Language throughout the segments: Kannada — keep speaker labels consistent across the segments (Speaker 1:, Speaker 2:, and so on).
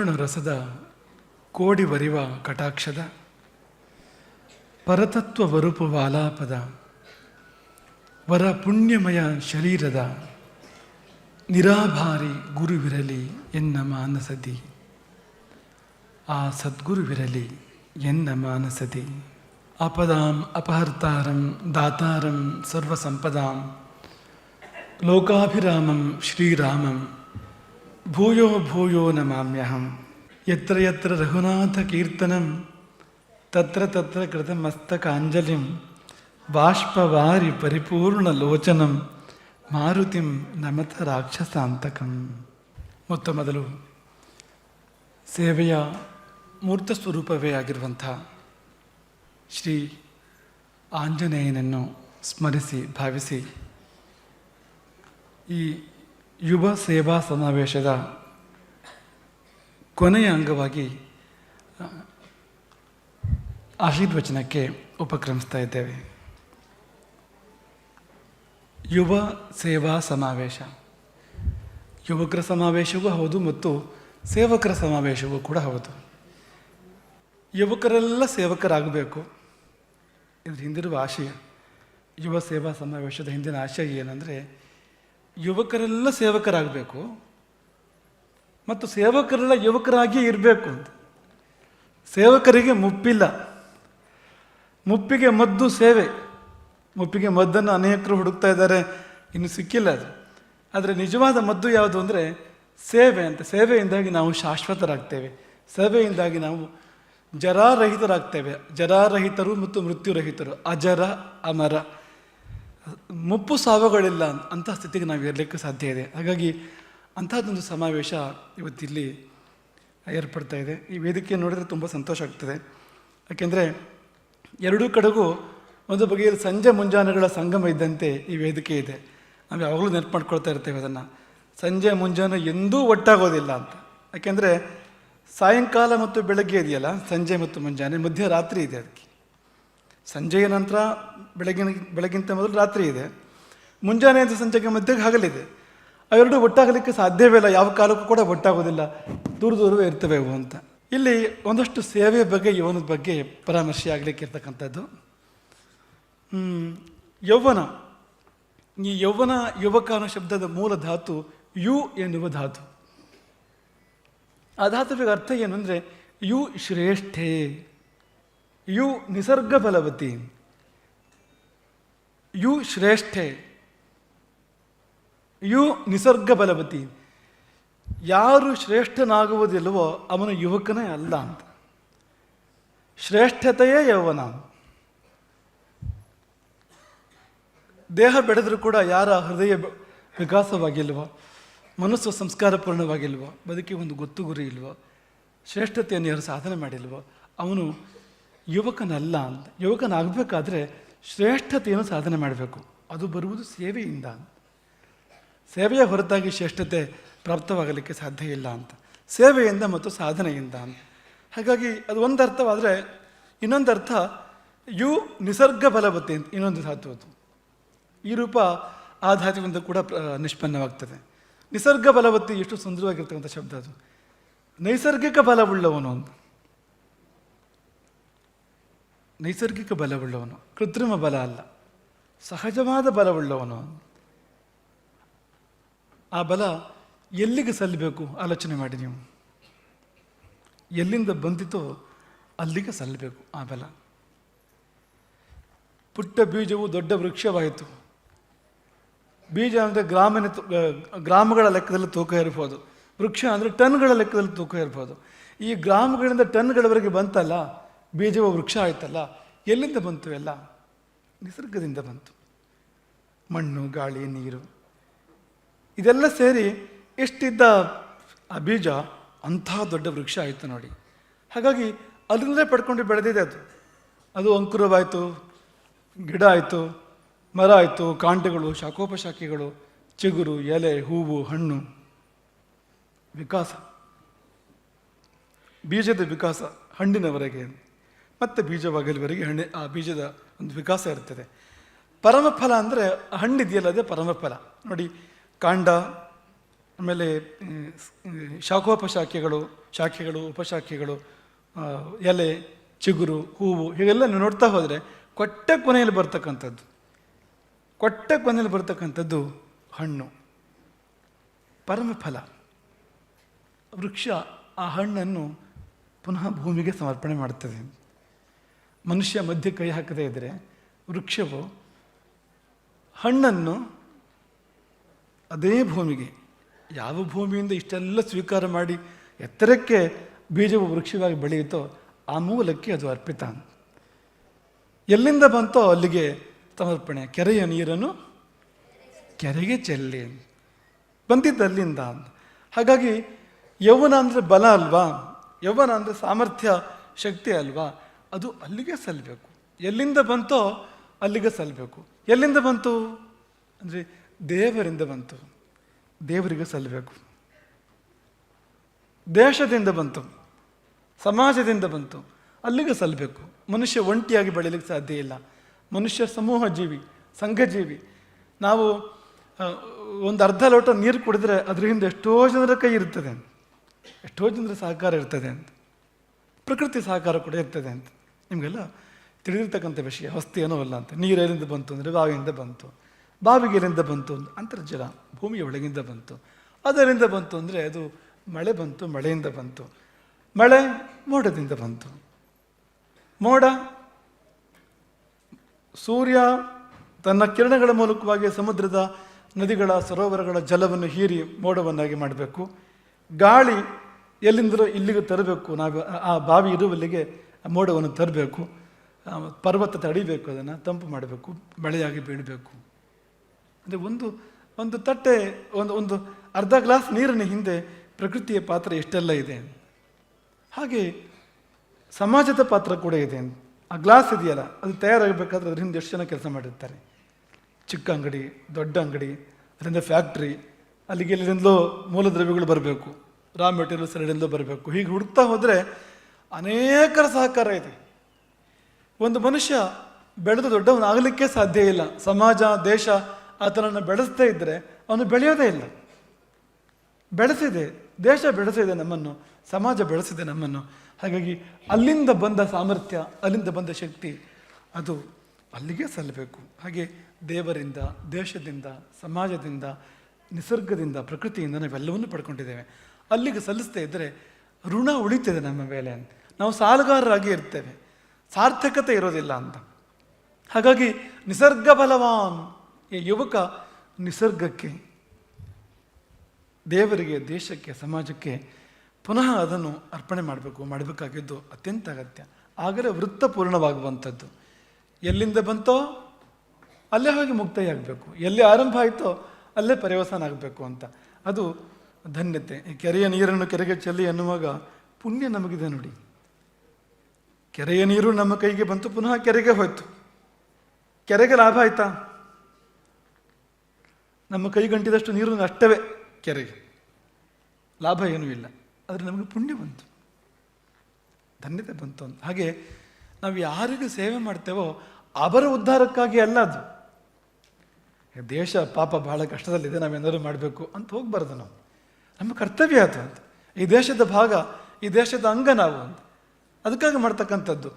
Speaker 1: ಕರುಣ ರಸದ ಕೋಡಿ ಬರಿವ ಕಟಾಕ್ಷದ, ಪರತತ್ವ ವರುಪುವ ಆಲಾಪದ, ವರ ಪುಣ್ಯಮಯ ಶರೀರದ ನಿರಾಭಾರಿ ಗುರುವಿರಲಿ ಎನ್ನ ಮಾನಸದಿ. ಆ ಸದ್ಗುರುವಿರಲಿ ಎನ್ನ ಮಾನಸದಿ. ಅಪದಾಂ ಅಪಹರ್ತಾರಂ ದಾತಾರಂ ಸರ್ವಸಂಪದಾಂ. ಲೋಕಾಭಿರಾಮಂ ಶ್ರೀರಾಮಂ. ಭೂಯೋ ಭೂಯೋ ನಮಾಮ್ಯಹಂ ಯತ್ರ ಯತ್ರ ರಘುನಾಥ ಕೀರ್ತನಂ ತತ್ರ ತತ್ರ ಕೃತಮಸ್ತಕಾಂಜಲಿಂ ಬಾಷ್ಪವಾರಿ ಪರಿಪೂರ್ಣ ಲೋಚನಂ ಮಾರುತಿಂ ನಮತ ರಾಕ್ಷಸಾಂತಕಂ ಮೊತ್ತ ಮೊದಲು ಸೇವೆಯ ಮೂರ್ತ ಸ್ವರೂಪವೇ ಆಗಿರುವಂಥ ಶ್ರೀ ಆಂಜನೇಯನನ್ನು ಸ್ಮರಿಸಿ, ಭಾವಿಸಿ ಈ ಯುವ ಸೇವಾ ಸಮಾವೇಶದ ಕೊನೆಯ ಅಂಗವಾಗಿ ಆಶೀರ್ವಚನಕ್ಕೆ ಉಪಕ್ರಮಿಸ್ತಾ ಇದ್ದೇವೆ. ಯುವ ಸೇವಾ ಸಮಾವೇಶ. ಯುವಕರ ಸಮಾವೇಶವೂ ಹೌದು ಮತ್ತು ಸೇವಕರ ಸಮಾವೇಶವೂ ಕೂಡ ಹೌದು. ಯುವಕರೆಲ್ಲ ಸೇವಕರಾಗಬೇಕು. ಇದ್ರ ಹಿಂದಿರುವ ಆಶಯ, ಯುವ ಸೇವಾ ಸಮಾವೇಶದ ಹಿಂದಿನ ಆಶಯ ಏನಂದರೆ ಯುವಕರೆಲ್ಲ ಸೇವಕರಾಗಬೇಕು ಮತ್ತು ಸೇವಕರೆಲ್ಲ ಯುವಕರಾಗಿಯೇ ಇರಬೇಕು ಅಂತ. ಸೇವಕರಿಗೆ ಮುಪ್ಪಿಲ್ಲ. ಮುಪ್ಪಿಗೆ ಮದ್ದು ಸೇವೆ. ಮುಪ್ಪಿಗೆ ಮದ್ದನ್ನು ಅನೇಕರು ಹುಡುಕ್ತಾ ಇದ್ದಾರೆ. ಇನ್ನು ಸಿಕ್ಕಿಲ್ಲ ಅದು. ಆದರೆ ನಿಜವಾದ ಮದ್ದು ಯಾವುದು ಅಂದರೆ ಸೇವೆ ಅಂತ. ಸೇವೆಯಿಂದಾಗಿ ನಾವು ಶಾಶ್ವತರಾಗ್ತೇವೆ. ಸೇವೆಯಿಂದಾಗಿ ನಾವು ಜರಾರಹಿತರಾಗ್ತೇವೆ. ಜರಾರಹಿತರು ಮತ್ತು ಮೃತ್ಯುರಹಿತರು. ಅಜರ, ಅಮರ. ಮುಪ್ಪು ಸಾವುಗಳಿಲ್ಲ ಅಂಥ ಸ್ಥಿತಿಗೆ ನಾವು ಇರಲಿಕ್ಕೆ ಸಾಧ್ಯ ಇದೆ. ಹಾಗಾಗಿ ಅಂಥದ್ದೊಂದು ಸಮಾವೇಶ ಇವತ್ತಿಲ್ಲಿ ಏರ್ಪಡ್ತಾ ಇದೆ. ಈ ವೇದಿಕೆ ನೋಡಿದರೆ ತುಂಬ ಸಂತೋಷ ಆಗ್ತದೆ. ಯಾಕೆಂದರೆ ಎರಡೂ ಕಡೆಗೂ ಒಂದು ಬಗೆಯಲ್ಲಿ ಸಂಜೆ ಮುಂಜಾನೆಗಳ ಸಂಗಮ ಇದ್ದಂತೆ ಈ ವೇದಿಕೆ ಇದೆ. ನಾವು ಯಾವಾಗಲೂ ನೆನಪು ಮಾಡ್ಕೊಳ್ತಾ ಇರ್ತೇವೆ ಅದನ್ನು. ಸಂಜೆ ಮುಂಜಾನೆ ಎಂದೂ ಒಟ್ಟಾಗೋದಿಲ್ಲ ಅಂತ. ಯಾಕೆಂದರೆ ಸಾಯಂಕಾಲ ಮತ್ತು ಬೆಳಗ್ಗೆ ಇದೆಯಲ್ಲ, ಸಂಜೆ ಮತ್ತು ಮುಂಜಾನೆ, ಮಧ್ಯರಾತ್ರಿ ಇದೆ ಅದಕ್ಕೆ. ಸಂಜೆಯ ನಂತರ ಬೆಳಗಿನ ಬೆಳಗಿಂತ ಮೊದಲು ರಾತ್ರಿ ಇದೆ. ಮುಂಜಾನೆ ಅಂತ ಸಂಜೆಗೆ ಮಧ್ಯಕ್ಕೆ ಹಗಲಿದೆ. ಅವೆರಡು ಒಟ್ಟಾಗಲಿಕ್ಕೆ ಸಾಧ್ಯವೇ ಇಲ್ಲ. ಯಾವ ಕಾಲಕ್ಕೂ ಕೂಡ ಒಟ್ಟಾಗೋದಿಲ್ಲ ದೂರ ದೂರವೇ ಇರ್ತವೆ ಅಂತ. ಇಲ್ಲಿ ಒಂದಷ್ಟು ಸೇವೆಯ ಬಗ್ಗೆ, ಯೌವನದ ಬಗ್ಗೆ ಪರಾಮರ್ಶೆ ಆಗಲಿಕ್ಕೆ ಇರ್ತಕ್ಕಂಥದ್ದು ಯೌವನ. ಈ ಯೌವನ ಯುವಕ ಅನ್ನೋ ಶಬ್ದದ ಮೂಲ ಧಾತು ಯು ಎನ್ನುವ ಧಾತು. ಆ ಧಾತುವಿಗೆ ಅರ್ಥ ಏನು ಅಂದರೆ ಯು ಶ್ರೇಷ್ಠೆ. ಯು ನಿಸರ್ಗ ಫಲವತಿ. ಯು ಶ್ರೇಷ್ಠೆ. ಯು ನಿಸರ್ಗ ಫಲವತಿ. ಯಾರು ಶ್ರೇಷ್ಠನಾಗುವುದಿಲ್ಲವೋ ಅವನು ಯುವಕನೇ ಅಲ್ಲ ಅಂತ. ಶ್ರೇಷ್ಠತೆಯೇ ಯೌವನ. ದೇಹ ಬೆಳೆದರೂ ಕೂಡ ಯಾರ ಹೃದಯ ವಿಕಾಸವಾಗಿಲ್ವೋ, ಮನಸ್ಸು ಸಂಸ್ಕಾರಪೂರ್ಣವಾಗಿಲ್ವೋ, ಬದುಕಿ ಒಂದು ಗೊತ್ತು ಗುರಿ ಇಲ್ವೋ, ಶ್ರೇಷ್ಠತೆಯನ್ನು ಯಾರು ಸಾಧನೆ ಮಾಡಿಲ್ವೋ, ಅವನು ಯುವಕನಲ್ಲ ಅಂತ, ಯುವಕನಾಗಬೇಕಾದ್ರೆ ಶ್ರೇಷ್ಠತೆಯನ್ನು ಸಾಧನೆ ಮಾಡಬೇಕು. ಅದು ಬರುವುದು ಸೇವೆಯಿಂದ ಸೇವೆಯ ಹೊರತಾಗಿ ಶ್ರೇಷ್ಠತೆ ಪ್ರಾಪ್ತವಾಗಲಿಕ್ಕೆ ಸಾಧ್ಯ ಇಲ್ಲ ಅಂತ. ಸೇವೆಯಿಂದ ಮತ್ತು ಸಾಧನೆಯಿಂದ ಅಂತ. ಹಾಗಾಗಿ ಅದು ಒಂದು ಅರ್ಥವಾದರೆ ಇನ್ನೊಂದು ಅರ್ಥ ಯು ನಿಸರ್ಗ ಬಲವತ್ತೆ ಅಂತ ಇನ್ನೊಂದು ಧಾತು ಈ ರೂಪ ಆ ಧಾತುವಿಂದ ಕೂಡ ನಿಷ್ಪನ್ನವಾಗ್ತದೆ. ನಿಸರ್ಗ ಬಲವತ್ತಿ ಎಷ್ಟು ಸುಂದರವಾಗಿರ್ತಕ್ಕಂಥ ಶಬ್ದ ಅದು. ನೈಸರ್ಗಿಕ ಬಲವುಳ್ಳವನು ಅಂತ. ನೈಸರ್ಗಿಕ ಬಲವುಳ್ಳವನು, ಕೃತ್ರಿಮ ಬಲ ಅಲ್ಲ, ಸಹಜವಾದ ಬಲವುಳ್ಳವನು. ಆ ಬಲ ಎಲ್ಲಿಗೆ ಸಲ್ಲಬೇಕು? ಆಲೋಚನೆ ಮಾಡಿ ನೀವು. ಎಲ್ಲಿಂದ ಬಂದಿತೋ ಅಲ್ಲಿಗೆ ಸಲ್ಲಬೇಕು ಆ ಬಲ. ಪುಟ್ಟ ಬೀಜವು ದೊಡ್ಡ ವೃಕ್ಷವಾಯಿತು. ಬೀಜ ಅಂದರೆ ಗ್ರಾಮಿನ ಗ್ರಾಮಗಳ ಲೆಕ್ಕದಲ್ಲಿ ತೂಕ ಇರ್ಬೋದು ವೃಕ್ಷ ಅಂದರೆ ಟನ್ಗಳ ಲೆಕ್ಕದಲ್ಲಿ ತೂಕ ಇರ್ಬೋದು ಈ ಗ್ರಾಮಗಳಿಂದ ಟನ್ಗಳವರೆಗೆ ಬಂತಲ್ಲ ಬೀಜವು ವೃಕ್ಷ ಆಯ್ತಲ್ಲ, ಎಲ್ಲಿಂದ ಬಂತು ಎಲ್ಲ? ನಿಸರ್ಗದಿಂದ ಬಂತು. ಮಣ್ಣು, ಗಾಳಿ, ನೀರು, ಇದೆಲ್ಲ ಸೇರಿ ಎಷ್ಟಿದ್ದ ಆ ಬೀಜ, ಅಂಥ ದೊಡ್ಡ ವೃಕ್ಷ ಆಯಿತು ನೋಡಿ. ಹಾಗಾಗಿ ಅದರಿಂದಲೇ ಪಡ್ಕೊಂಡು ಬೆಳೆದಿದೆ ಅದು. ಅದು ಅಂಕುರವಾಯಿತು, ಗಿಡ ಆಯಿತು, ಮರ ಆಯಿತು, ಕಾಂಡಗಳು, ಶಾಖೋಪಶಾಖಿಗಳು, ಚಿಗುರು, ಎಲೆ, ಹೂವು, ಹಣ್ಣು. ವಿಕಾಸ. ಬೀಜದ ವಿಕಾಸ ಹಣ್ಣಿನವರೆಗೆ. ಮತ್ತೆ ಬೀಜವಾಗಲಿವರೆಗೆ ಹಣ್ಣು ಆ ಬೀಜದ ಒಂದು ವಿಕಾಸ ಇರ್ತದೆ. ಪರಮಫಲ ಅಂದರೆ ಹಣ್ಣಿದೆಯಲ್ಲ, ಅದೇ ಪರಮಫಲ. ನೋಡಿ, ಕಾಂಡ, ಆಮೇಲೆ ಶಾಖೋಪಶಾಖೆಗಳು, ಶಾಖೆಗಳು, ಉಪಶಾಖೆಗಳು ಎಲೆ, ಚಿಗುರು, ಹೂವು ಹೀಗೆಲ್ಲ ನೋಡ್ತಾ ಹೋದರೆ ಕೊಟ್ಟ ಕೊನೆಯಲ್ಲಿ ಬರ್ತಕ್ಕಂಥದ್ದು. ಕೊಟ್ಟ ಕೊನೆಯಲ್ಲಿ ಬರ್ತಕ್ಕಂಥದ್ದು ಹಣ್ಣು. ಪರಮಫಲ. ವೃಕ್ಷ ಆ ಹಣ್ಣನ್ನು ಪುನಃ ಭೂಮಿಗೆ ಸಮರ್ಪಣೆ ಮಾಡ್ತದೆ. ಮನುಷ್ಯ ಮಧ್ಯೆ ಕೈ ಹಾಕದೇ ಇದ್ದರೆ ವೃಕ್ಷವು ಹಣ್ಣನ್ನು ಅದೇ ಭೂಮಿಗೆ, ಯಾವ ಭೂಮಿಯಿಂದ ಇಷ್ಟೆಲ್ಲ ಸ್ವೀಕಾರ ಮಾಡಿ ಎತ್ತರಕ್ಕೆ ಬೀಜವು ವೃಕ್ಷವಾಗಿ ಬೆಳೆಯುತ್ತೋ ಆ ಮೂಲಕ್ಕೆ ಅದು ಅರ್ಪಿತ. ಎಲ್ಲಿಂದ ಬಂತೋ ಅಲ್ಲಿಗೆ ಸಮರ್ಪಣೆ. ಕೆರೆಯ ನೀರನ್ನು ಕೆರೆಗೆ ಚೆಲ್ಲಿ. ಬಂದಿದ್ದು ಅಲ್ಲಿಂದ ಹಾಗಾಗಿ ಯೌವನ ಅಂದರೆ ಬಲ ಅಲ್ವಾ? ಯೌವನ ಅಂದರೆ ಸಾಮರ್ಥ್ಯ, ಶಕ್ತಿ ಅಲ್ವಾ? ಅದು ಅಲ್ಲಿಗೆ ಸಲ್ಲಬೇಕು ಎಲ್ಲಿಂದ ಬಂತೋ ಅಲ್ಲಿಗೆ ಸಲ್ಲಬೇಕು ಎಲ್ಲಿಂದ ಬಂತು? ಅಂದರೆ ದೇವರಿಂದ ಬಂತು. ದೇವರಿಗೆ ಸಲ್ಲಬೇಕು ದೇಶದಿಂದ ಬಂತು. ಸಮಾಜದಿಂದ ಬಂತು. ಅಲ್ಲಿಗೆ ಸಲ್ಲಬೇಕು ಮನುಷ್ಯ ಒಂಟಿಯಾಗಿ ಬೆಳೀಲಿಕ್ಕೆ ಸಾಧ್ಯ ಇಲ್ಲ. ಮನುಷ್ಯ ಸಮೂಹ ಜೀವಿ ಸಂಘಜೀವಿ. ನಾವು ಒಂದು ಅರ್ಧ ಲೋಟ ನೀರು ಕುಡಿದ್ರೆ ಅದ್ರ ಹಿಂದೆ ಎಷ್ಟೋ ಜನರ ಕೈ ಇರ್ತದೆ ಅಂತ. ಎಷ್ಟೋ ಜನರ ಸಹಕಾರ ಇರ್ತದೆ ಅಂತ. ಪ್ರಕೃತಿ ಸಹಕಾರ ಕೂಡ ಇರ್ತದೆ ಅಂತ. ನಿಮಗೆಲ್ಲ ತಿಳಿದಿರ್ತಕ್ಕಂಥ ವಿಷಯ, ಹೊಸ್ತಿ ಏನೋ ಅಲ್ಲ ಅಂತ. ನೀರು ಎಲ್ಲಿಂದ ಬಂತು ಅಂದರೆ ಬಾವಿಯಿಂದ ಬಂತು. ಬಾವಿಗೆ ಎಲ್ಲಿಂದ ಬಂತು ಅಂದ್ರೆ ಅಂತರ್ಜಲ, ಭೂಮಿಯ ಒಳಗಿಂದ ಬಂತು. ಅದರಿಂದ ಬಂತು ಅಂದರೆ ಅದು ಮಳೆ ಬಂತು, ಮಳೆಯಿಂದ ಬಂತು. ಮಳೆ ಮೋಡದಿಂದ ಬಂತು. ಮೋಡ, ಸೂರ್ಯ ತನ್ನ ಕಿರಣಗಳ ಮೂಲಕವಾಗಿ ಸಮುದ್ರದ ನದಿಗಳ ಸರೋವರಗಳ ಜಲವನ್ನು ಹೀರಿ ಮೋಡವನ್ನಾಗಿ ಮಾಡಬೇಕು. ಗಾಳಿ ಎಲ್ಲಿಂದಲೋ ಇಲ್ಲಿಗೆ ತರಬೇಕು. ನಾವು ಆ- ಬಾವಿ ಇರುವಲ್ಲಿಗೆ ಮೋಡವನ್ನು ತರಬೇಕು ಪರ್ವತ ತಡಿಬೇಕು, ಅದನ್ನು ತಂಪು ಮಾಡಬೇಕು, ಮಳೆಯಾಗಿ ಬೀಳಬೇಕು. ಅಂದರೆ ಒಂದು ಒಂದು ತಟ್ಟೆ, ಒಂದು ಒಂದು ಅರ್ಧ ಗ್ಲಾಸ್ ನೀರಿನ ಹಿಂದೆ ಪ್ರಕೃತಿಯ ಪಾತ್ರ ಎಷ್ಟೆಲ್ಲ ಇದೆ? ಹಾಗೆ ಸಮಾಜದ ಪಾತ್ರ ಕೂಡ ಇದೆ. ಆ ಗ್ಲಾಸ್ ಇದೆಯಲ್ಲ, ಅದು ತಯಾರಾಗಬೇಕಾದ್ರೆ ಅದ್ರ ಹಿಂದೆ ಎಷ್ಟು ಜನ ಕೆಲಸ ಮಾಡಿರ್ತಾರೆ? ಚಿಕ್ಕ ಅಂಗಡಿ, ದೊಡ್ಡ ಅಂಗಡಿ, ಅದರಿಂದ ಫ್ಯಾಕ್ಟ್ರಿ, ಅಲ್ಲಿಗೆ ಎಲ್ಲಿಂದಲೋ ಮೂಲದ್ರವ್ಯಗಳು ಬರಬೇಕು. ರಾ ಮೆಟೀರಿಯಲ್ಸ್ ಎಲ್ಲಿಂದಲೋ ಬರಬೇಕು. ಹೀಗೆ ಹುಡುಕ್ತಾ ಹೋದರೆ ಅನೇಕರ ಸಹಕಾರ ಇದೆ. ಒಂದು ಮನುಷ್ಯ ಬೆಳೆದು ದೊಡ್ಡವನಾಗಲಿಕ್ಕೆ ಸಾಧ್ಯ ಇಲ್ಲ. ಸಮಾಜ, ದೇಶ ಆತನನ್ನು ಬೆಳೆಸದೇ ಇದ್ದರೆ ಅವನು ಬೆಳೆಯೋದೇ ಇಲ್ಲ. ಬೆಳೆಸಿದೆ, ದೇಶ ಬೆಳೆಸಿದೆ ನಮ್ಮನ್ನು, ಸಮಾಜ ಬೆಳೆಸಿದೆ ನಮ್ಮನ್ನು. ಹಾಗಾಗಿ ಅಲ್ಲಿಂದ ಬಂದ ಸಾಮರ್ಥ್ಯ, ಅಲ್ಲಿಂದ ಬಂದ ಶಕ್ತಿ ಅದು ಅಲ್ಲಿಗೆ ಸಲ್ಲಬೇಕು. ಹಾಗೆ ದೇವರಿಂದ, ದೇಶದಿಂದ, ಸಮಾಜದಿಂದ, ನಿಸರ್ಗದಿಂದ, ಪ್ರಕೃತಿಯಿಂದ ನಾವೆಲ್ಲವನ್ನೂ ಪಡ್ಕೊಂಡಿದ್ದೇವೆ. ಅಲ್ಲಿಗೆ ಸಲ್ಲಿಸ್ತಾ ಇದ್ದರೆ ಋಣ ಉಳಿತದೆ ನಮ್ಮ ಮೇಲೆ ನಾವು ಸಾಲುಗಾರರಾಗಿ ಇರ್ತೇವೆ. ಸಾರ್ಥಕತೆ ಇರೋದಿಲ್ಲ ಅಂತ. ಹಾಗಾಗಿ ನಿಸರ್ಗ ಬಲವಾನ್ ಈ ಯುವಕ ನಿಸರ್ಗಕ್ಕೆ, ದೇವರಿಗೆ, ದೇಶಕ್ಕೆ, ಸಮಾಜಕ್ಕೆ ಪುನಃ ಅದನ್ನು ಅರ್ಪಣೆ ಮಾಡಬೇಕು, ಮಾಡಬೇಕಾಗಿದ್ದು ಅತ್ಯಂತ ಅಗತ್ಯ. ಆಗಲೇ ವೃತ್ತ ಪೂರ್ಣವಾಗುವಂಥದ್ದು. ಎಲ್ಲಿಂದ ಬಂತೋ ಅಲ್ಲೇ ಹೋಗಿ ಮುಕ್ತಾಯ ಆಗಬೇಕು ಎಲ್ಲಿ ಆರಂಭ ಆಯಿತೋ ಅಲ್ಲೇ ಪರಿವಸನ ಆಗಬೇಕು ಅಂತ. ಅದು ಧನ್ಯತೆ. ಕೆರೆಯ ನೀರನ್ನು ಕೆರೆಗೆ ಚೆಲ್ಲಿ ಎನ್ನುವಾಗ ಪುಣ್ಯ ನಮಗಿದೆ ನೋಡಿ. ಕೆರೆಯ ನೀರು ನಮ್ಮ ಕೈಗೆ ಬಂತು, ಪುನಃ ಕೆರೆಗೆ ಹೋಯ್ತು. ಕೆರೆಗೆ ಲಾಭ ಆಯ್ತಾ? ನಮ್ಮ ಕೈಗಂಟಿದಷ್ಟು ನೀರು ನಷ್ಟವೇ ಕೆರೆಗೆ. ಲಾಭ ಏನೂ ಇಲ್ಲ. ಆದರೆ ನಮಗೆ ಪುಣ್ಯ ಬಂತು. ಧನ್ಯತೆ ಬಂತು ಅಂತ. ಹಾಗೆ ನಾವು ಯಾರಿಗೆ ಸೇವೆ ಮಾಡ್ತೇವೋ ಅವರ ಉದ್ಧಾರಕ್ಕಾಗಿ ಅಲ್ಲ ಅದು. ದೇಶ ಪಾಪ ಬಹಳ ಕಷ್ಟದಲ್ಲಿದೆ ನಾವೇನಾದರೂ ಮಾಡಬೇಕು ಅಂತ ಹೋಗ್ಬಾರ್ದು ನಾವು. ನಮ್ಮ ಕರ್ತವ್ಯ ಅದು ಅಂತ. ಈ ದೇಶದ ಭಾಗ, ಈ ದೇಶದ ಅಂಗ ನಾವು ಅಂತ. ಅದಕ್ಕಾಗಿ ಮಾಡ್ತಕ್ಕಂಥದ್ದು.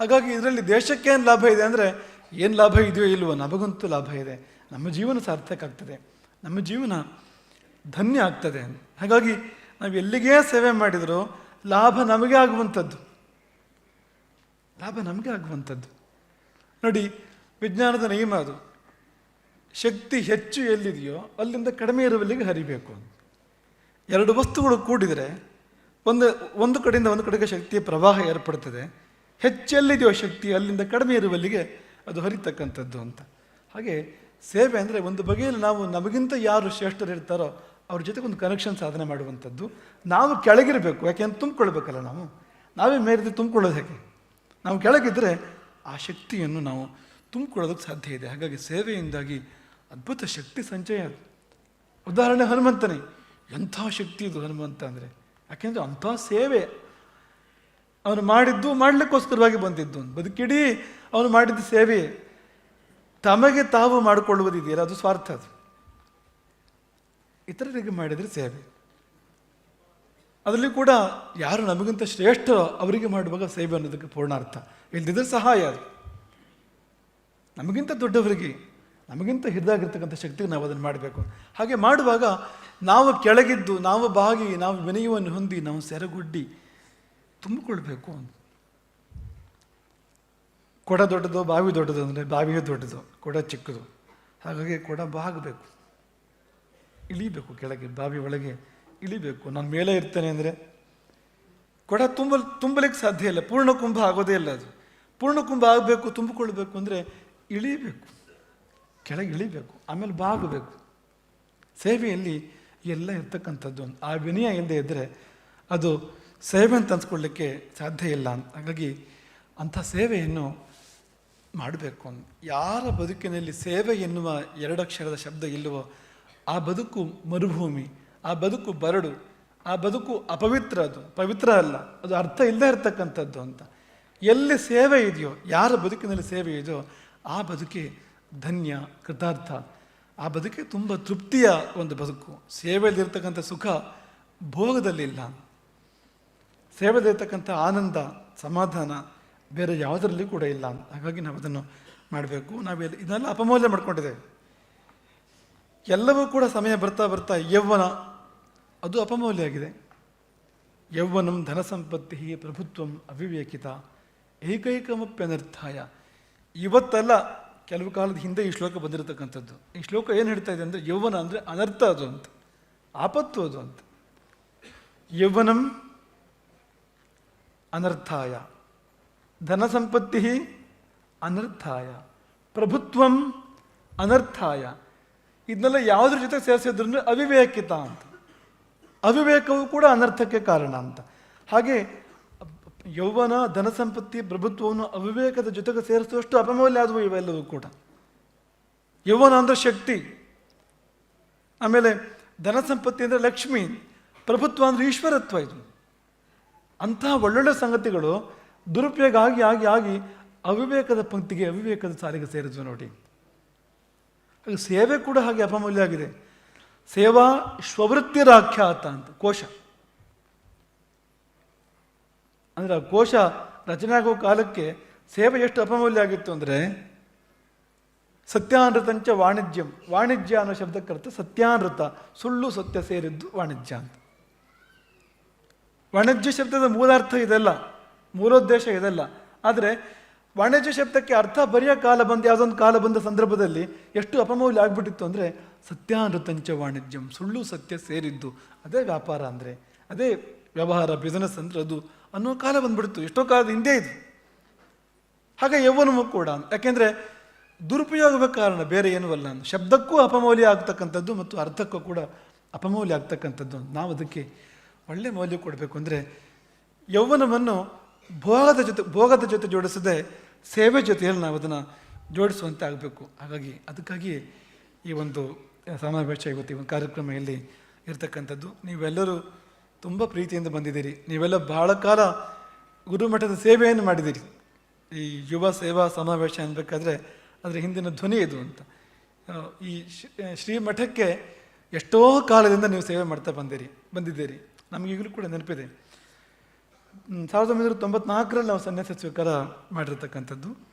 Speaker 1: ಹಾಗಾಗಿ ಇದರಲ್ಲಿ ದೇಶಕ್ಕೆ ಏನು ಲಾಭ ಇದೆ ಅಂದರೆ, ಏನು ಲಾಭ ಇದೆಯೋ ಇಲ್ವೋ ನಮಗಂತೂ ಲಾಭ ಇದೆ. ನಮ್ಮ ಜೀವನ ಸಾರ್ಥಕ ಆಗ್ತದೆ. ನಮ್ಮ ಜೀವನ ಧನ್ಯ ಆಗ್ತದೆ. ಹಾಗಾಗಿ ನಾವು ಎಲ್ಲಿಗೇ ಸೇವೆ ಮಾಡಿದರೂ ಲಾಭ ನಮಗೆ ಆಗುವಂಥದ್ದು. ಲಾಭ ನಮಗೆ ಆಗುವಂಥದ್ದು. ನೋಡಿ, ವಿಜ್ಞಾನದ ನಿಯಮ ಅದು. ಶಕ್ತಿ ಹೆಚ್ಚು ಎಲ್ಲಿದೆಯೋ ಅಲ್ಲಿಂದ ಕಡಿಮೆ ಇರುವಲ್ಲಿಗೆ ಹರಿಬೇಕು. ಎರಡು ವಸ್ತುಗಳು ಕೂಡಿದರೆ ಒಂದು ಒಂದು ಕಡೆಯಿಂದ ಒಂದು ಕಡೆಗೆ ಶಕ್ತಿಯ ಪ್ರವಾಹ ಏರ್ಪಡ್ತದೆ. ಹೆಚ್ಚೆಲ್ಲಿದೆಯೋ ಶಕ್ತಿ, ಅಲ್ಲಿಂದ ಕಡಿಮೆ ಇರುವಲ್ಲಿಗೆ ಅದು ಹರಿತಕ್ಕಂಥದ್ದು ಅಂತ. ಹಾಗೆ ಸೇವೆ ಅಂದರೆ ಒಂದು ಬಗೆಯಲ್ಲಿ ನಾವು ನಮಗಿಂತ ಯಾರು ಶ್ರೇಷ್ಠರು ಇರ್ತಾರೋ ಅವ್ರ ಜೊತೆಗೆ ಒಂದು ಕನೆಕ್ಷನ್ ಸಾಧನೆ ಮಾಡುವಂಥದ್ದು. ನಾವು ಕೆಳಗಿರಬೇಕು ಯಾಕೆಂದ್ರೆ ತುಂಬಿಕೊಳ್ಬೇಕಲ್ಲ ನಾವು? ನಾವೇ ಮೇರಿದ್ದು ತುಂಬಿಕೊಳ್ಳೋದು ಹೇಗೆ? ನಾವು ಕೆಳಗಿದ್ದರೆ ಆ ಶಕ್ತಿಯನ್ನು ನಾವು ತುಂಬಿಕೊಳ್ಳೋದಕ್ಕೆ ಸಾಧ್ಯ ಇದೆ. ಹಾಗಾಗಿ ಸೇವೆಯಿಂದಾಗಿ ಅದ್ಭುತ ಶಕ್ತಿ ಸಂಚಯ. ಉದಾಹರಣೆ ಹನುಮಂತನೇ. ಎಂಥ ಶಕ್ತಿ ಇದು ಹನುಮಂತ ಅಂದರೆ? ಯಾಕೆಂದರೆ ಅಂಥ ಸೇವೆ ಅವನು ಮಾಡಿದ್ದು ಮಾಡಲಿಕ್ಕೋಸ್ಕರವಾಗಿ ಬಂದಿದ್ದು ಬದುಕಿಡೀ ಅವನು ಮಾಡಿದ್ದ ಸೇವೆ ತಮಗೆ ತಾವು ಮಾಡಿಕೊಳ್ಳುವುದಿದೆಯಲ್ಲ, ಅದು ಸ್ವಾರ್ಥ ಅದು. ಇತರರಿಗೆ ಮಾಡಿದರೆ ಸೇವೆ. ಅದರಲ್ಲಿ ಕೂಡ ಯಾರು ನಮಗಿಂತ ಶ್ರೇಷ್ಠ ಅವರಿಗೆ ಮಾಡುವಾಗ ಸೇವೆ ಅನ್ನೋದಕ್ಕೆ ಪೂರ್ಣಾರ್ಥ. ಇಲ್ದಿದ್ರೆ ಸಹಾಯ ಅದು. ನಮಗಿಂತ ದೊಡ್ಡವರಿಗೆ ನಮಗಿಂತ ಹಿರಿದಾಗಿರ್ತಕ್ಕಂಥ ಶಕ್ತಿಗೆ ನಾವು ಅದನ್ನು ಮಾಡಬೇಕು. ಹಾಗೆ ಮಾಡುವಾಗ ನಾವು ಕೆಳಗಿದ್ದು, ನಾವು ಬಾಗಿ, ನಾವು ವಿನಯವನ್ನು ಹೊಂದಿ, ನಾವು ಸೆರೆಗುಡ್ಡಿ ತುಂಬಿಕೊಳ್ಬೇಕು. ಅಂತ ಕೊಡ ದೊಡ್ಡದು, ಬಾವಿ ದೊಡ್ಡದು ಅಂದರೆ ಬಾವಿಯೇ ದೊಡ್ಡದು, ಕೊಡ ಚಿಕ್ಕದು. ಹಾಗಾಗಿ ಕೊಡ ಬಾಗಬೇಕು. ಇಳಿಬೇಕು ಕೆಳಗೆ, ಬಾವಿ ಒಳಗೆ ಇಳಿಬೇಕು. ನಾನು ಮೇಲೆ ಇರ್ತೇನೆ ಅಂದರೆ ಕೊಡ ತುಂಬ, ತುಂಬಲಿಕ್ಕೆ ಸಾಧ್ಯ ಇಲ್ಲ. ಪೂರ್ಣ ಕುಂಭ ಆಗೋದೇ ಇಲ್ಲ ಅದು. ಪೂರ್ಣ ಕುಂಭ ಆಗಬೇಕು, ತುಂಬಿಕೊಳ್ಬೇಕು ಅಂದರೆ ಇಳಿಬೇಕು. ಕೆಳಗೆ ಇಳಿಬೇಕು, ಆಮೇಲೆ ಬಾಗಬೇಕು. ಸೇವೆಯಲ್ಲಿ ಎಲ್ಲ ಇರ್ತಕ್ಕಂಥದ್ದು ಆ ವಿನಯ ಇಲ್ಲದೆ ಇದ್ದರೆ ಅದು ಸೇವೆ ಅಂತ ಅನ್ಸ್ಕೊಳ್ಳಿಕ್ಕೆ ಸಾಧ್ಯ ಇಲ್ಲ ಅಂತ. ಹಾಗಾಗಿ ಅಂಥ ಸೇವೆಯನ್ನು ಮಾಡಬೇಕು ಅಂತ. ಯಾರ ಬದುಕಿನಲ್ಲಿ ಸೇವೆ ಎನ್ನುವ ಎರಡಕ್ಷರದ ಶಬ್ದ ಇಲ್ಲವೋ ಆ ಬದುಕು ಮರುಭೂಮಿ, ಆ ಬದುಕು ಬರಡು, ಆ ಬದುಕು ಅಪವಿತ್ರ ಅದು. ಪವಿತ್ರ ಅಲ್ಲ, ಅದು ಅರ್ಥ ಇಲ್ಲದೆ ಇರತಕ್ಕಂಥದ್ದು ಅಂತ. ಎಲ್ಲಿ ಸೇವೆ ಇದೆಯೋ, ಯಾರ ಬದುಕಿನಲ್ಲಿ ಸೇವೆ ಇದೆಯೋ ಆ ಬದುಕೆ ಧನ್ಯ, ಕೃತಾರ್ಥ. ಆ ಬದುಕೆ ತುಂಬ ತೃಪ್ತಿಯ ಒಂದು ಬದುಕು. ಸೇವೆಯಲ್ಲಿರ್ತಕ್ಕಂಥ ಸುಖ ಭೋಗದಲ್ಲಿಲ್ಲ ಸೇವೆಯಲ್ಲಿರ್ತಕ್ಕಂಥ ಆನಂದ, ಸಮಾಧಾನ ಬೇರೆ ಯಾವುದರಲ್ಲಿ ಕೂಡ ಇಲ್ಲ. ಹಾಗಾಗಿ ನಾವು ಅದನ್ನು ಮಾಡಬೇಕು. ನಾವೆಲ್ಲ ಇದನ್ನೆಲ್ಲ ಅಪಮೌಲ್ಯ ಮಾಡ್ಕೊಂಡಿದ್ದೇವೆ. ಎಲ್ಲವೂ ಕೂಡ ಸಮಯ ಬರ್ತಾ ಬರ್ತಾ ಯೌವನ ಅದು ಅಪಮೌಲ್ಯ ಆಗಿದೆ. ಯೌವನಂ ಧನ ಸಂಪತ್ತಿ ಪ್ರಭುತ್ವಂ ಅವಿವೇಕಿತ. ಏಕೈಕಮಪ್ಯನರ್ಥಾಯ. ಇವತ್ತಲ್ಲ ಕೆಲವು ಕಾಲದ ಹಿಂದೆ ಈ ಶ್ಲೋಕ ಬಂದಿರತಕ್ಕಂಥದ್ದು. ಈ ಶ್ಲೋಕ ಏನು ಹೇಳ್ತಾ ಇದೆ ಅಂದರೆ ಯೌವನ ಅಂದರೆ ಅನರ್ಥ ಅದು ಅಂತ. ಆಪತ್ತು ಅದು ಅಂತ. ಯೌವನಂ ಅನರ್ಥಾಯ. ಧನ ಸಂಪತ್ತಿ ಅನರ್ಥಾಯ. ಪ್ರಭುತ್ವಂ ಅನರ್ಥಾಯ. ಇದನ್ನೆಲ್ಲ ಯಾವುದ್ರ ಜೊತೆ ಸೇರಿಸಿದ್ರು ಅವಿವೇಕಿತ ಅಂತ. ಅವಿವೇಕವು ಕೂಡ ಅನರ್ಥಕ್ಕೆ ಕಾರಣ ಅಂತ. ಹಾಗೆ ಯೌವನ ಧನ ಸಂಪತ್ತಿ ಪ್ರಭುತ್ವವನ್ನು ಅವಿವೇಕದ ಜೊತೆಗೆ ಸೇರಿಸುವಷ್ಟು ಅಪಮೌಲ್ಯ ಆದವು ಇವೆಲ್ಲವೂ ಕೂಡ. ಯೌವನ ಅಂದರೆ ಶಕ್ತಿ. ಆಮೇಲೆ ಧನ ಸಂಪತ್ತಿ ಅಂದರೆ ಲಕ್ಷ್ಮಿ. ಪ್ರಭುತ್ವ ಅಂದರೆ ಈಶ್ವರತ್ವ ಇದು. ಅಂತಹ ಒಳ್ಳೊಳ್ಳೆ ಸಂಗತಿಗಳು ದುರುಪಯೋಗ ಆಗಿ ಆಗಿ ಆಗಿ ಅವಿವೇಕದ ಪಂಕ್ತಿಗೆ ಅವಿವೇಕದ ಸಾಲಿಗೆ ಸೇರಿದ್ವು ನೋಡಿ. ಸೇವೆ ಕೂಡ ಹಾಗೆ ಅಪಮೌಲ್ಯ ಆಗಿದೆ. ಸೇವಾ ಸ್ವವೃತ್ತಿರಾಖ್ಯಾತ ಅಂತ, ಕೋಶ. ಅಂದರೆ ಆ ಕೋಶ ರಚನೆ ಆಗೋ ಕಾಲಕ್ಕೆ ಸೇವೆ ಎಷ್ಟು ಅಪಮೌಲ್ಯ ಆಗಿತ್ತು ಅಂದರೆ ಸತ್ಯಾನೃತಂಚ ವಾಣಿಜ್ಯಂ. ವಾಣಿಜ್ಯ ಅನ್ನೋ ಶಬ್ದಕ್ಕರ್ಥ ಸತ್ಯಾನೃತ. ಸುಳ್ಳು ಸತ್ಯ ಸೇರಿದ್ದು ವಾಣಿಜ್ಯ ಅಂತ. ವಾಣಿಜ್ಯ ಶಬ್ದದ ಮೂಲಾರ್ಥ ಇದೆಲ್ಲ, ಮೂಲೋದ್ದೇಶ ಇದೆಲ್ಲ. ಆದರೆ ವಾಣಿಜ್ಯ ಶಬ್ದಕ್ಕೆ ಅರ್ಥ ಬರೆಯೋ ಕಾಲ ಬಂದು, ಯಾವುದೊಂದು ಕಾಲ ಬಂದ ಸಂದರ್ಭದಲ್ಲಿ ಎಷ್ಟು ಅಪಮೌಲ್ಯ ಆಗ್ಬಿಟ್ಟಿತ್ತು ಅಂದರೆ ಸತ್ಯಾನೃತಂಚ ವಾಣಿಜ್ಯಂ. ಸುಳ್ಳು ಸತ್ಯ ಸೇರಿದ್ದು. ಅದೇ ವ್ಯಾಪಾರ ಅಂದರೆ, ಅದೇ ವ್ಯವಹಾರ ಬಿಸ್ನೆಸ್ ಅಂದರೆ ಅದು ಅನ್ನೋ ಕಾಲ ಬಂದ್ಬಿಡ್ತು. ಎಷ್ಟೋ ಕಾಲದ ಹಿಂದೆ ಇದು. ಹಾಗೆ ಯೌವನವೂ ಕೂಡ. ಯಾಕೆಂದರೆ ದುರುಪಯೋಗದ ಕಾರಣ ಬೇರೆ ಏನೂ ಅಲ್ಲ ಶಬ್ದಕ್ಕೂ ಅಪಮೌಲ್ಯ ಆಗ್ತಕ್ಕಂಥದ್ದು ಮತ್ತು ಅರ್ಥಕ್ಕೂ ಕೂಡ ಅಪಮೌಲ್ಯ ಆಗ್ತಕ್ಕಂಥದ್ದು ನಾವು ಅದಕ್ಕೆ ಒಳ್ಳೆ ಮೌಲ್ಯ ಕೊಡಬೇಕು ಅಂದರೆ ಯೌವನವನ್ನು ಭೋಗದ ಜೊತೆ ಭೋಗದ ಜೊತೆ ಜೋಡಿಸದೆ ಸೇವೆ ಜೊತೆಯಲ್ಲಿ ನಾವು ಅದನ್ನು ಜೋಡಿಸುವಂತೆ ಆಗಬೇಕು. ಹಾಗಾಗಿ ಅದಕ್ಕಾಗಿ ಈ ಒಂದು ಸಮಾವೇಶ ಇವತ್ತು ಈ ಒಂದು ಕಾರ್ಯಕ್ರಮ ಇಲ್ಲಿ ಇರ್ತಕ್ಕಂಥದ್ದು. ನೀವೆಲ್ಲರೂ ತುಂಬ ಪ್ರೀತಿಯಿಂದ ಬಂದಿದ್ದೀರಿ. ನೀವೆಲ್ಲ ಬಹಳ ಕಾಲ ಗುರುಮಠದ ಸೇವೆಯನ್ನು ಮಾಡಿದ್ದೀರಿ. ಈ ಯುವ ಸೇವಾ ಸಮಾವೇಶ ಅನ್ಬೇಕಾದ್ರೆ ಅದರ ಹಿಂದಿನ ಧ್ವನಿ ಇದು ಅಂತ. ಈ ಶ್ರೀ- ಶ್ರೀಮಠಕ್ಕೆ ಎಷ್ಟೋ ಕಾಲದಿಂದ ನೀವು ಸೇವೆ ಮಾಡ್ತಾ ಬಂದಿರಿ, ಬಂದಿದ್ದೀರಿ. ನಮಗೆ ಈಗಲೂ ಕೂಡ ನೆನಪಿದೆ. ಸಾವಿರದ ಒಂಬೈನೂರ ತೊಂಬತ್ನಾಲ್ಕರಲ್ಲಿ ನಾವು ಸನ್ಯಾಸ ಸ್ವೀಕಾರ ಮಾಡಿರ್ತಕ್ಕಂಥದ್ದು.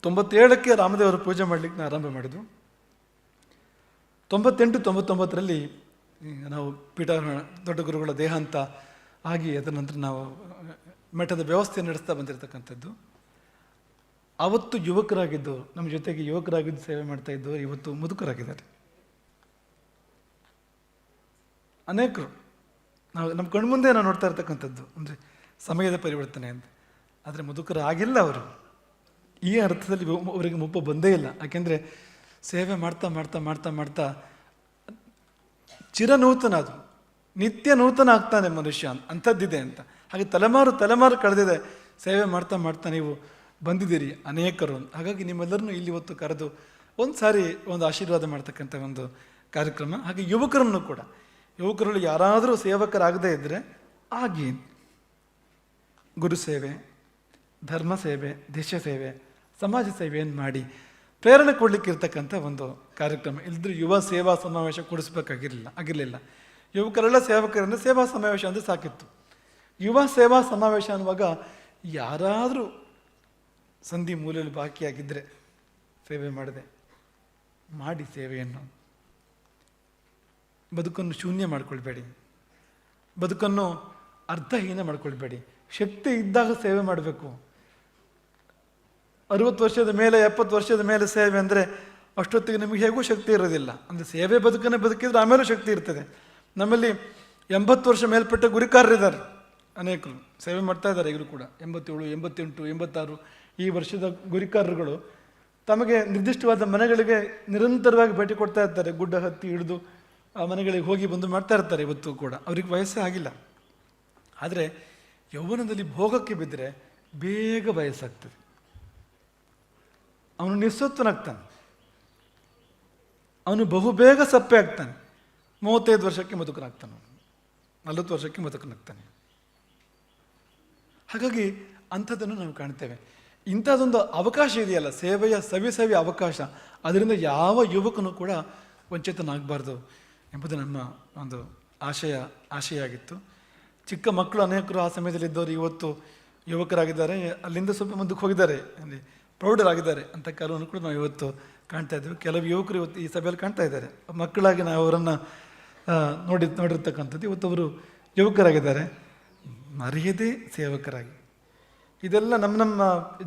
Speaker 1: ತೊಂಬತ್ತೇಳಕ್ಕೆ ರಾಮದೇವರ ಪೂಜೆ ಮಾಡಲಿಕ್ಕೆ ಆರಂಭ ಮಾಡಿದ್ದು ತೊಂಬತ್ತೆಂಟು ತೊಂಬತ್ತೊಂಬತ್ತರಲ್ಲಿ ನಾವು ಪೀಠ ದೊಡ್ಡ ಗುರುಗಳ ದೇಹಾಂತ ಆಗಿ ಅದರ ನಂತರ ನಾವು, ಮಠದ ವ್ಯವಸ್ಥೆ ನಡೆಸ್ತಾ ಬಂದಿರತಕ್ಕಂಥದ್ದು. ಅವತ್ತು ಯುವಕರಾಗಿದ್ದು, ನಮ್ಮ ಜೊತೆಗೆ ಯುವಕರಾಗಿದ್ದು ಸೇವೆ ಮಾಡ್ತಾ ಇದ್ದವರು ಇವತ್ತು ಮುದುಕರಾಗಿದ್ದಾರೆ. ಅನೇಕರು, ನಾವು ನಮ್ಮ ಕಣ್ಮುಂದೆ ನಾವು ನೋಡ್ತಾ ಇರ್ತಕ್ಕಂಥದ್ದು, ಅಂದರೆ ಸಮಯದ ಪರಿವರ್ತನೆ ಅಂತ. ಆದರೆ ಮುದುಕರು ಆಗಿಲ್ಲ ಅವರು. ಈ ಅರ್ಥದಲ್ಲಿ ಅವರಿಗೆ ಮುಪ್ಪ ಬಂದೇ ಇಲ್ಲ. ಯಾಕೆಂದರೆ ಸೇವೆ ಮಾಡ್ತಾ ಮಾಡ್ತಾ ಮಾಡ್ತಾ ಮಾಡ್ತಾ ಚಿರನೂತನ ಅದು ನಿತ್ಯ ನೂತನ ಆಗ್ತಾನೆ ಮನುಷ್ಯ ಅಂಥದ್ದಿದೆ ಅಂತ. ಹಾಗೆ ತಲೆಮಾರು ತಲೆಮಾರು ಕಳೆದಿದೆ, ಸೇವೆ ಮಾಡ್ತಾ ಮಾಡ್ತಾ ನೀವು ಬಂದಿದ್ದೀರಿ ಅನೇಕರು ಹಾಗಾಗಿ ನಿಮ್ಮೆಲ್ಲರನ್ನು ಇಲ್ಲಿ ಇವತ್ತು ಕರೆದು ಒಂದು ಸಾರಿ ಒಂದು ಆಶೀರ್ವಾದ ಮಾಡ್ತಕ್ಕಂಥ ಒಂದು ಕಾರ್ಯಕ್ರಮ. ಹಾಗೆ ಯುವಕರನ್ನು ಕೂಡ. ಯುವಕರಲ್ಲಿ ಯಾರಾದರೂ ಸೇವಕರಾಗದೇ ಇದ್ದರೆ ಆಗಿ. ಗುರು ಸೇವೆ, ಧರ್ಮ ಸೇವೆ, ದೇಶ ಸೇವೆ, ಸಮಾಜ ಸೇವೆಯನ್ನು ಮಾಡಿ ಪ್ರೇರಣೆ ಕೊಡಲಿಕ್ಕಿರ್ತಕ್ಕಂಥ ಒಂದು ಕಾರ್ಯಕ್ರಮ. ಇಲ್ಲದ್ರೆ ಯುವ ಸೇವಾ ಸಮಾವೇಶ ಕೊಡಿಸ್ಬೇಕಾಗಿರಲಿಲ್ಲ, ಆಗಿರಲಿಲ್ಲ. ಯುವಕರೆಲ್ಲ ಸೇವಕರಿಂದ ಸೇವಾ ಸಮಾವೇಶ ಅಂದರೆ ಸಾಕಿತ್ತು. ಯುವ ಸೇವಾ ಸಮಾವೇಶ ಅನ್ನುವಾಗ ಯಾರಾದರೂ ಸಂಧಿ ಮೂಲೆಯಲ್ಲಿ ಬಾಕಿಯಾಗಿದ್ದರೆ ಸೇವೆ ಮಾಡಿದೆ, ಮಾಡಿ ಸೇವೆಯನ್ನು. ಬದುಕನ್ನು ಶೂನ್ಯ ಮಾಡ್ಕೊಳ್ಬೇಡಿ. ಬದುಕನ್ನು ಅರ್ಥಹೀನ ಮಾಡ್ಕೊಳ್ಬೇಡಿ. ಶಕ್ತಿ ಇದ್ದಾಗ ಸೇವೆ ಮಾಡಬೇಕು. ಅರುವತ್ತು ವರ್ಷದ ಮೇಲೆ, ಎಪ್ಪತ್ತು ವರ್ಷದ ಮೇಲೆ ಸೇವೆ ಅಂದರೆ ಅಷ್ಟೊತ್ತಿಗೆ ನಿಮಗೆ ಹೇಗೂ ಶಕ್ತಿ ಇರೋದಿಲ್ಲ. ಅಂದರೆ ಸೇವೆ ಬದುಕನ್ನೇ ಬದುಕಿದ್ರೆ ಆಮೇಲೂ ಶಕ್ತಿ ಇರ್ತದೆ. ನಮ್ಮಲ್ಲಿ ಎಂಬತ್ತು ವರ್ಷ ಮೇಲ್ಪಟ್ಟ ಗುರಿಕಾರರಿದ್ದಾರೆ, ಅನೇಕರು. ಸೇವೆ ಮಾಡ್ತಾ ಇದ್ದಾರೆ ಈಗಲೂ ಕೂಡ. ಎಂಬತ್ತೇಳು, ಎಂಬತ್ತೆಂಟು, ಎಂಬತ್ತಾರು ಈ ವರ್ಷದ ಗುರಿಕಾರರುಗಳು ತಮಗೆ ನಿರ್ದಿಷ್ಟವಾದ ಮನೆಗಳಿಗೆ ನಿರಂತರವಾಗಿ ಭೇಟಿ ಕೊಡ್ತಾ ಇರ್ತಾರೆ. ಗುಡ್ಡ ಹತ್ತಿ ಹಿಡಿದು ಆ ಮನೆಗಳಿಗೆ ಹೋಗಿ ಬಂದು ಮಾಡ್ತಾ ಇರ್ತಾರೆ ಇವತ್ತು ಕೂಡ. ಅವ್ರಿಗೆ ವಯಸ್ಸೇ ಆಗಿಲ್ಲ. ಆದರೆ ಯೌವನದಲ್ಲಿ ಭೋಗಕ್ಕೆ ಬಿದ್ದರೆ ಬೇಗ ವಯಸ್ಸಾಗ್ತದೆ. ಅವನು ನಿಸ್ಸತ್ವನಾಗ್ತಾನೆ ಅವನು ಬಹುಬೇಗ ಸಪ್ಪೆ ಆಗ್ತಾನೆ ಮೂವತ್ತೈದು ವರ್ಷಕ್ಕೆ ಮುದುಕನಾಗ್ತಾನೆ ನಲವತ್ತು ವರ್ಷಕ್ಕೆ ಮುದುಕನಾಗ್ತಾನೆ. ಹಾಗಾಗಿ ಅಂಥದ್ದನ್ನು ನಾವು ಕಾಣ್ತೇವೆ. ಇಂಥದ್ದೊಂದು ಅವಕಾಶ ಇದೆಯಲ್ಲ, ಸೇವೆಯ ಸವಿ ಸವಿ ಅವಕಾಶ. ಅದರಿಂದ ಯಾವ ಯುವಕನು ಕೂಡ ವಂಚಿತನಾಗಬಾರ್ದು ಎಂಬುದು ನಮ್ಮ ಒಂದು ಆಶಯ ಆಶಯ ಆಗಿತ್ತು ಚಿಕ್ಕ ಮಕ್ಕಳು ಅನೇಕರು ಆ ಸಮಯದಲ್ಲಿದ್ದವರು ಇವತ್ತು ಯುವಕರಾಗಿದ್ದಾರೆ. ಅಲ್ಲಿಂದ ಸ್ವಲ್ಪ ಮುಂದಕ್ಕೆ ಹೋಗಿದ್ದಾರೆ. ಅಲ್ಲಿ ಪ್ರೌಢರಾಗಿದ್ದಾರೆ ಅಂತ ಕಾಲವನ್ನು ಕೂಡ ನಾವು ಇವತ್ತು ಕಾಣ್ತಾ ಇದ್ದೀವಿ. ಕೆಲವು ಯುವಕರು ಇವತ್ತು ಈ ಸಭೆಯಲ್ಲಿ ಕಾಣ್ತಾ ಇದ್ದಾರೆ. ಮಕ್ಕಳಾಗಿ ನಾವು ಅವರನ್ನು ನೋಡಿ, ನೋಡಿರ್ತಕ್ಕಂಥದ್ದು ಇವತ್ತು ಅವರು ಯುವಕರಾಗಿದ್ದಾರೆ. ಮರ್ಯಾದೆ ಸೇವಕರಾಗಿ. ಇದೆಲ್ಲ ನಮ್ಮ ನಮ್ಮ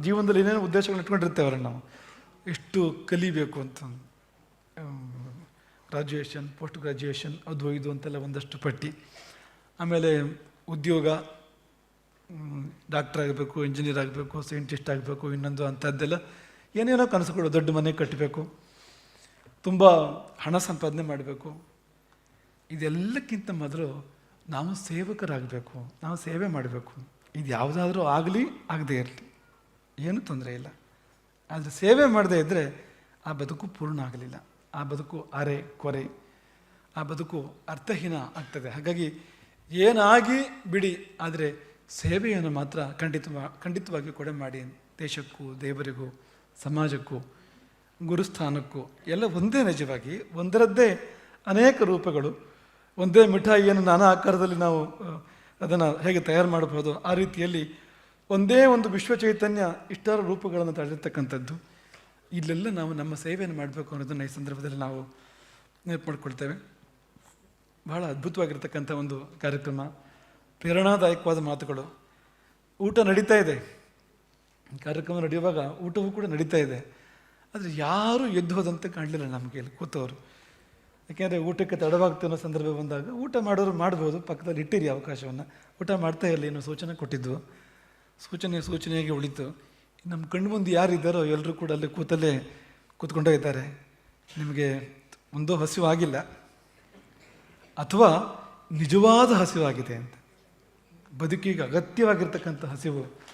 Speaker 1: ಜೀವನದಲ್ಲಿ ಏನೇನು ಉದ್ದೇಶಗಳನ್ನ ಇಟ್ಕೊಂಡಿರ್ತೇವೆ ಅವ್ರನ್ನ ನಾವು. ಎಷ್ಟು ಕಲಿಬೇಕು ಅಂತ. ಗ್ರಾಜ್ಯುಯೇಷನ್ ಪೋಸ್ಟ್ ಗ್ರಾಜ್ಯುಯೇಷನ್ ಅದು, ಇದು ಅಂತೆಲ್ಲ ಒಂದಷ್ಟು ಪಟ್ಟಿ. ಆಮೇಲೆ ಉದ್ಯೋಗ ಡಾಕ್ಟರ್ ಆಗಬೇಕು ಇಂಜಿನಿಯರ್ ಆಗಬೇಕು ಸೈಂಟಿಸ್ಟ್ ಆಗಬೇಕು, ಇನ್ನೊಂದು ಅಂಥದ್ದೆಲ್ಲ ಏನೇನೋ ಕನಸುಗಳು ದೊಡ್ಡ ಮನೆ ಕಟ್ಟಬೇಕು, ತುಂಬ ಹಣ ಸಂಪಾದನೆ ಮಾಡಬೇಕು. ಇದೆಲ್ಲಕ್ಕಿಂತ ಮೊದಲು ನಾವು ಸೇವಕರಾಗಬೇಕು, ನಾವು ಸೇವೆ ಮಾಡಬೇಕು. ಇದು ಯಾವುದಾದ್ರೂ ಆಗಲಿ, ಆಗದೇ ಇರಲಿ, ಏನೂ ತೊಂದರೆ ಇಲ್ಲ. ಆದರೆ ಸೇವೆ ಮಾಡದೇ ಇದ್ದರೆ ಆ ಬದುಕು ಪೂರ್ಣ ಆಗಲಿಲ್ಲ. ಆ ಬದುಕು ಅರೆ, ಕೊರೆ, ಆ ಬದುಕು ಅರ್ಥಹೀನ ಆಗ್ತದೆ. ಹಾಗಾಗಿ ಏನಾಗಿ ಬಿಡಿ, ಆದರೆ ಸೇವೆಯನ್ನು ಮಾತ್ರ ಖಂಡಿತ ಖಂಡಿತವಾಗಿ ಕೊಡೆ ಮಾಡಿ ದೇಶಕ್ಕೂ, ದೇವರಿಗೂ ಸಮಾಜಕ್ಕೂ, ಗುರುಸ್ಥಾನಕ್ಕೂ, ಎಲ್ಲ ಒಂದೇ ನಿಜವಾಗಿ, ಒಂದರದ್ದೇ ಅನೇಕ ರೂಪಗಳು, ಒಂದೇ ಮಿಠಾಯಿಯನ್ನು ನಾನಾ ಆಕಾರದಲ್ಲಿ ನಾವು ಅದನ್ನು ಹೇಗೆ ತಯಾರು ಮಾಡಬಹುದು, ಆ ರೀತಿಯಲ್ಲಿ ಒಂದೇ ಒಂದು ವಿಶ್ವ ಚೈತನ್ಯ ಇಷ್ಟಾರು ರೂಪಗಳನ್ನು ತಡೆದಿರ್ತಕ್ಕಂಥದ್ದು ಇಲ್ಲೆಲ್ಲ ನಾವು ನಮ್ಮ ಸೇವೆಯನ್ನು ಮಾಡಬೇಕು ಅನ್ನೋದನ್ನು ಈ ಸಂದರ್ಭದಲ್ಲಿ ನಾವು ನೆನಪು ಮಾಡ್ಕೊಳ್ತೇವೆ ಬಹಳ ಅದ್ಭುತವಾಗಿರ್ತಕ್ಕಂಥ ಒಂದು ಕಾರ್ಯಕ್ರಮ. ಪ್ರೇರಣಾದಾಯಕವಾದ ಮಾತುಗಳು. ಊಟ ನಡೀತಾ ಇದೆ. ಕಾರ್ಯಕ್ರಮ ನಡೆಯುವಾಗ ಊಟವೂ ಕೂಡ ನಡೀತಾ ಇದೆ. ಆದರೆ ಯಾರೂ ಎದ್ದು ಹೋದಂತೆ ಕಾಣಲಿಲ್ಲ ನಮಗೆ ಇಲ್ಲಿ ಕೂತವರು. ಯಾಕೆಂದರೆ ಊಟಕ್ಕೆ ತಡವಾಗ್ತಿರೋ ಅನ್ನೋ ಸಂದರ್ಭ ಬಂದಾಗ ಊಟ ಮಾಡೋರು ಮಾಡ್ಬೋದು, ಪಕ್ಕದಲ್ಲಿ ಇಟ್ಟಿರಿ ಅವಕಾಶವನ್ನು. ಊಟ ಮಾಡ್ತಾ ಇರಲಿ ಏನೋ ಸೂಚನೆ ಕೊಟ್ಟಿದ್ದು. ಸೂಚನೆ ಸೂಚನೆಯಾಗಿ ಉಳಿತು. ನಮ್ಮ ಕಣ್ಣು ಮುಂದೆ ಯಾರಿದ್ದಾರೋ ಎಲ್ಲರೂ ಕೂಡ ಅಲ್ಲಿ ಕೂತಲ್ಲೇ ಕೂತ್ಕೊಂಡೇ ಇದ್ದಾರೆ. ನಿಮಗೆ ಒಂದು ಹಸಿವಾಗಿಲ್ಲ ಅಥವಾ ನಿಜವಾದ ಹಸಿವಾಗಿದೆ ಅಂತ. ಬದುಕಿಗೆ ಅಗತ್ಯವಾಗಿರ್ತಕ್ಕಂಥ ಹಸಿವು.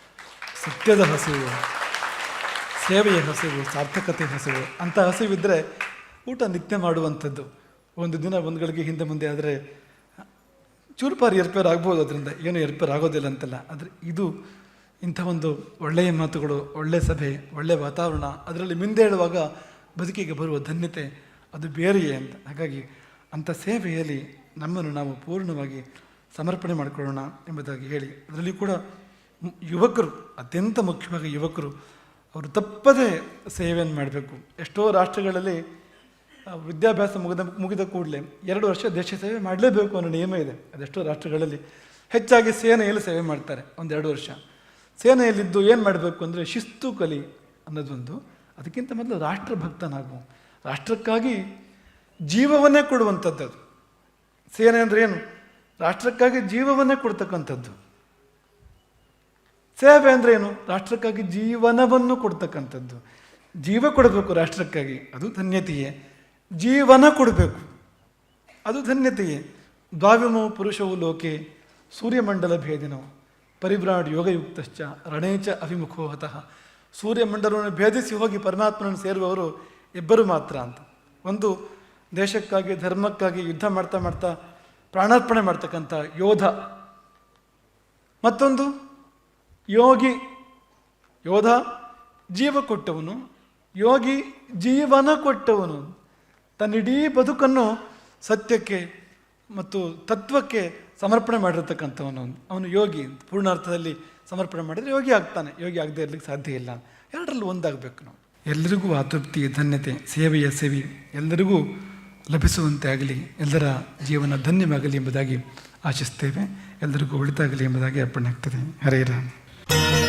Speaker 1: ಸತ್ಯದ ಹಸಿವು, ಸೇವೆಯ ಹಸಿವು ಸಾರ್ಥಕತೆ ಹಸಿವು ಅಂಥ ಹಸಿವಿದ್ದರೆ ಊಟ ನಿತ್ಯ ಮಾಡುವಂಥದ್ದು. ಒಂದು ದಿನ ಒಂದು ಗಳಿಗೆ ಹಿಂದೆ ಮುಂದೆ ಆದರೆ ಚೂರುಪಾರಿ ಏರ್ಪೇರು ಆಗ್ಬೋದು ಅದರಿಂದ. ಏನು ಏರ್ಪೇರ್ ಆಗೋದಿಲ್ಲ ಅಂತಲ್ಲ. ಆದರೆ ಇದು ಇಂಥ ಒಂದು ಒಳ್ಳೆಯ ಮಾತುಗಳು ಒಳ್ಳೆಯ ಸಭೆ ಒಳ್ಳೆಯ ವಾತಾವರಣ, ಅದರಲ್ಲಿ ಮುಂದೆ ಹೇಳುವಾಗ ಬದುಕಿಗೆ ಬರುವ ಧನ್ಯತೆ ಅದು ಬೇರೆಯೇ ಅಂತ. ಹಾಗಾಗಿ ಅಂಥ ಸೇವೆಯಲ್ಲಿ ನಮ್ಮನ್ನು ನಾವು ಪೂರ್ಣವಾಗಿ ಸಮರ್ಪಣೆ ಮಾಡಿಕೊಳ್ಳೋಣ ಎಂಬುದಾಗಿ ಹೇಳಿ. ಅದರಲ್ಲಿ ಕೂಡ ಯುವಕರು, ಅತ್ಯಂತ ಮುಖ್ಯವಾಗಿ ಯುವಕರು, ಅವರು ತಪ್ಪದೇ ಸೇವೆಯನ್ನು ಮಾಡಬೇಕು. ಎಷ್ಟೋ ರಾಷ್ಟ್ರಗಳಲ್ಲಿ ವಿದ್ಯಾಭ್ಯಾಸ ಮುಗಿದ ಮುಗಿದ ಕೂಡಲೇ ಎರಡು ವರ್ಷ ದೇಶ ಸೇವೆ ಮಾಡಲೇಬೇಕು ಅನ್ನೋ ನಿಯಮ ಇದೆ. ಅದೆಷ್ಟೋ ರಾಷ್ಟ್ರಗಳಲ್ಲಿ ಹೆಚ್ಚಾಗಿ ಸೇನೆಯಲ್ಲಿ ಸೇವೆ ಮಾಡ್ತಾರೆ ಒಂದೆರಡು ವರ್ಷ. ಸೇನೆಯಲ್ಲಿದ್ದು ಏನು ಮಾಡಬೇಕು ಅಂದರೆ ಶಿಸ್ತು ಕಲಿ ಅನ್ನೋದೊಂದು. ಅದಕ್ಕಿಂತ ಮೊದಲು ರಾಷ್ಟ್ರಭಕ್ತನಾಗು. ರಾಷ್ಟ್ರಕ್ಕಾಗಿ ಜೀವವನ್ನೇ ಕೊಡುವಂಥದ್ದು ಅದು. ಸೇನೆ ಅಂದರೆ ಏನು? ರಾಷ್ಟ್ರಕ್ಕಾಗಿ ಜೀವವನ್ನೇ ಕೊಡ್ತಕ್ಕಂಥದ್ದು. ಸೇವೆ ಅಂದರೆ ಏನು? ರಾಷ್ಟ್ರಕ್ಕಾಗಿ ಜೀವನವನ್ನು ಕೊಡ್ತಕ್ಕಂಥದ್ದು. ಜೀವ ಕೊಡಬೇಕು ರಾಷ್ಟ್ರಕ್ಕಾಗಿ, ಅದು ಧನ್ಯತೆಯೇ. ಜೀವನ ಕೊಡಬೇಕು, ಅದು ಧನ್ಯತೆಯೇ. ದ್ವಾವಿಮೋ ಪುರುಷವು ಲೋಕೆ ಸೂರ್ಯಮಂಡಲ ಭೇದಿನೋ ಪರಿಭ್ರಾಡ್ ಯೋಗಯುಕ್ತಶ್ಚ ರಣೇಚ ಅಭಿಮುಖೋ ಹತಃ. ಸೂರ್ಯಮಂಡಲವನ್ನು ಭೇದಿಸಿ ಹೋಗಿ ಪರಮಾತ್ಮನನ್ನು ಸೇರುವವರು ಇಬ್ಬರು ಮಾತ್ರ ಅಂತ. ಒಂದು ದೇಶಕ್ಕಾಗಿ, ಧರ್ಮಕ್ಕಾಗಿ ಯುದ್ಧ ಮಾಡ್ತಾ ಮಾಡ್ತಾ ಪ್ರಾಣಾರ್ಪಣೆ ಮಾಡ್ತಕ್ಕಂಥ ಯೋಧ. ಮತ್ತೊಂದು? ಯೋಗಿ, ಯೋಧ ಜೀವ ಕೊಟ್ಟವನು, ಯೋಗಿ ಜೀವನ ಕೊಟ್ಟವನು. ತನ್ನ ಇಡೀ ಬದುಕನ್ನು ಸತ್ಯಕ್ಕೆ ಮತ್ತು ತತ್ವಕ್ಕೆ ಸಮರ್ಪಣೆ ಮಾಡಿರ್ತಕ್ಕಂಥವನು ಅವನು. ಯೋಗಿ ಪೂರ್ಣಾರ್ಥದಲ್ಲಿ ಸಮರ್ಪಣೆ ಮಾಡಿದರೆ ಯೋಗಿ ಆಗ್ತಾನೆ. ಯೋಗಿ ಆಗದೆ ಇರಲಿಕ್ಕೆ ಸಾಧ್ಯ ಇಲ್ಲ. ಎರಡರಲ್ಲೂ ಒಂದಾಗಬೇಕು ನಾವು. ಎಲ್ಲರಿಗೂ ಆತೃಪ್ತಿ, ಧನ್ಯತೆ, ಸೇವೆಯ ಸೇವೆ ಎಲ್ಲರಿಗೂ ಲಭಿಸುವಂತೆ ಆಗಲಿ, ಎಲ್ಲರ ಜೀವನ ಧನ್ಯವಾಗಲಿ ಎಂಬುದಾಗಿ ಆಶಿಸ್ತೇವೆ. ಎಲ್ಲರಿಗೂ ಒಳಿತಾಗಲಿ ಎಂಬುದಾಗಿ ಅರ್ಪಣೆ ಆಗ್ತದೆ. ಹರೇ ರಾಮ್. Thank you.